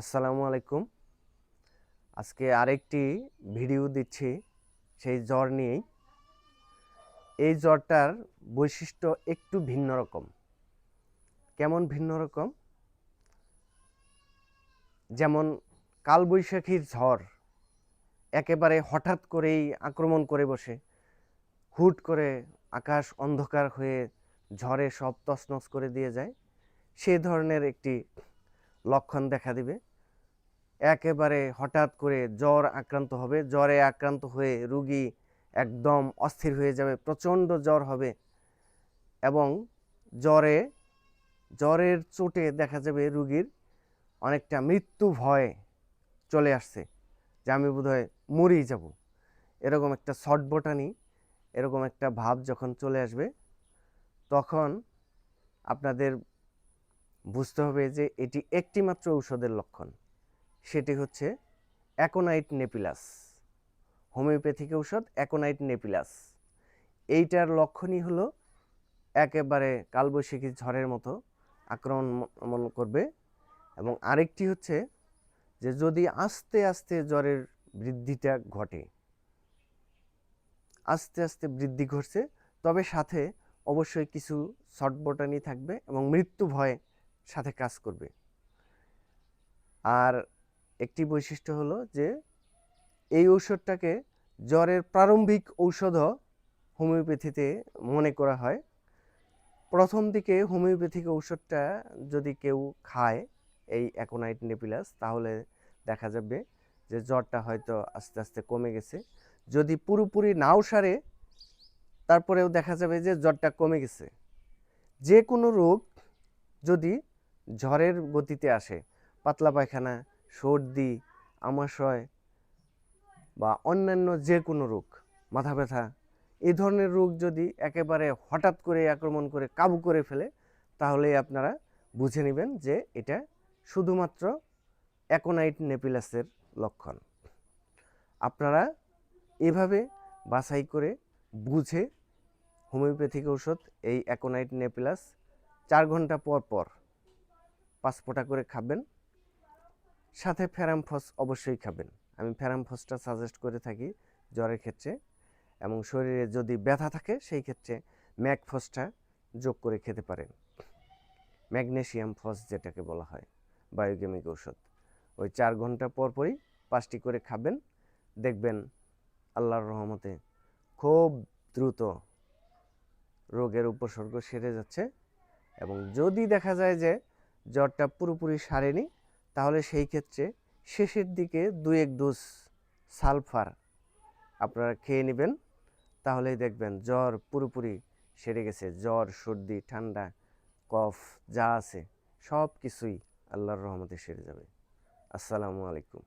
আসসালামু আলাইকুম। আজকে আরেকটি ভিডিও দিচ্ছি সেই জ্বর নিয়েই। এই জ্বরটার বৈশিষ্ট্য একটু ভিন্ন রকম। কেমন ভিন্ন রকম? যেমন কালবৈশাখীর ঝড় একেবারে হঠাৎ করেই আক্রমণ করে বসে। হুট করে আকাশ অন্ধকার হয়ে ঝড়ে সব তছনছ করে দিয়ে যায়। সেই ধরনের একটি লক্ষণ দেখা দিবে। একেবারে হঠাৎ করে জ্বর আক্রান্ত হবে। জ্বরে আক্রান্ত হয়ে রুগী একদম অস্থির হয়ে যাবে, প্রচণ্ড জ্বর হবে এবং জ্বরে, জ্বরের চোটে দেখা যাবে রুগীর অনেকটা মৃত্যু ভয় চলে আসছে যে আমি বোধহয় মরেই যাব। এরকম একটা শর্টবটানি এরকম একটা ভাব যখন চলে আসবে, তখন আপনাদের বুঝতে হবে যে এটি একটি মাত্র ঔষধের লক্ষণ। সেটি হচ্ছে অ্যাকোনাইট নেপিলাস। হোমিওপ্যাথিক ঔষধ অ্যাকোনাইট নেপিলাস। এইটার লক্ষণই হলো একেবারে কালবৈশাখী ঝড়ের মতো আক্রমণ করবে এবং আরেকটি হচ্ছে যে যদি আস্তে আস্তে জ্বরের বৃদ্ধিটা ঘটে, আস্তে আস্তে বৃদ্ধি ঘটছে, তবে সাথে অবশ্যই কিছু শর্টবটানি থাকবে এবং মৃত্যু ভয় সাথে কাজ করবে। আর একটি বৈশিষ্ট্য হলো যে, এই ঔষধটাকে জ্বরের প্রারম্ভিক ঔষধও হোমিওপ্যাথিতে মনে করা হয়। প্রথম দিকে হোমিওপ্যাথিক ঔষধটা যদি কেউ খায় এই অ্যাকোনাইট নেপিলাস, তাহলে দেখা যাবে যে জ্বরটা হয়তো আস্তে আস্তে কমে গেছে। যদি পুরোপুরি নাও সারে, তারপরেও দেখা যাবে যে জ্বরটা কমে গেছে। যে কোনো রোগ যদি ঝড়ের গতিতে আসে। পাতলা পায়খানা, সর্দি, আমাশয় বা অন্যান্য যে কোনো রোগ, মাথা ব্যথা এই ধরনের রোগ যদি একেবারে হঠাৎ করে আক্রমণ করে কাবু করে ফেলে, তাহলে আপনারা বুঝে নেবেন যে এটা শুধুমাত্র অ্যাকোনাইট নেপিলাসের লক্ষণ। আপনারা এভাবে বাছাই করে বুঝে হোমিওপ্যাথিক ঔষধ, এই অ্যাকোনাইট নেপিলাস চার ঘণ্টা পর পর পাঁচ ফোঁটা করে খাবেন। সাথে ফেরামফস অবশ্যই খাবেন। আমি ফেরামফসটা সাজেস্ট করে থাকি জ্বরের ক্ষেত্রে এবং শরীরে যদি ব্যথা থাকে সেই ক্ষেত্রে ম্যাকফসটা যোগ করে খেতে পারেন। ম্যাগনেশিয়াম ফস যেটাকে বলা হয় বায়োকেমিক ঔষধ। ওই চার ঘণ্টা পর পরই পাঁচটি করে খাবেন। দেখবেন আল্লাহর রহমতে খুব দ্রুত রোগের উপসর্গ সেরে যাচ্ছে এবং যদি দেখা যায় যে জ্বরটা পুরোপুরি সারেনি। তাহলে সেই ক্ষেত্রে শেষের দিকে দু এক ডোজ সালফার আপনারা খেয়ে নেবেন। তাহলেই দেখবেন জ্বর পুরোপুরি সেরে গেছে। জ্বর, সর্দি, ঠান্ডা, কফ, যা আছে সব কিছুই আল্লাহর রহমতে সেরে যাবে। আসসালামু আলাইকুম।